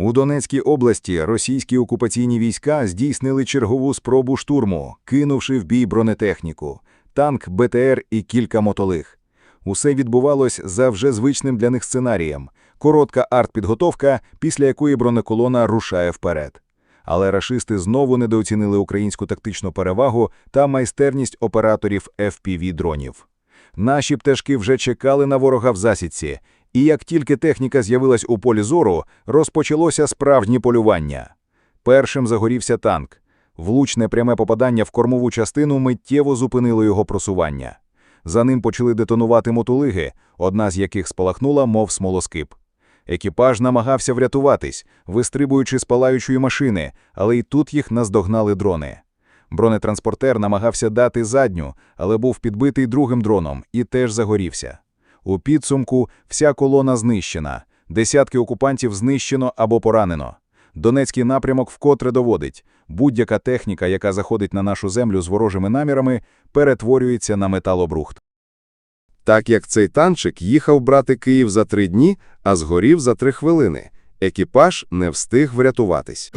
У Донецькій області російські окупаційні війська здійснили чергову спробу штурму, кинувши в бій бронетехніку, танк, БТР і кілька мотолиг. Усе відбувалось за вже звичним для них сценарієм – коротка артпідготовка, після якої бронеколона рушає вперед. Але рашисти знову недооцінили українську тактичну перевагу та майстерність операторів FPV-дронів. Наші пташки вже чекали на ворога в засідці, і як тільки техніка з'явилась у полі зору, розпочалося справжнє полювання. Першим загорівся танк. Влучне пряме попадання в кормову частину миттєво зупинило його просування. За ним почали детонувати мотолиги, одна з яких спалахнула, мов смолоскип. Екіпаж намагався врятуватись, вистрибуючи з палаючої машини, але й тут їх наздогнали дрони. Бронетранспортер намагався дати задню, але був підбитий другим дроном і теж загорівся. У підсумку вся колона знищена, десятки окупантів знищено або поранено. Донецький напрямок вкотре доводить, будь-яка техніка, яка заходить на нашу землю з ворожими намірами, перетворюється на металобрухт. Так як цей танчик їхав брати Київ за три дні, а згорів за три хвилини. Екіпаж не встиг врятуватись.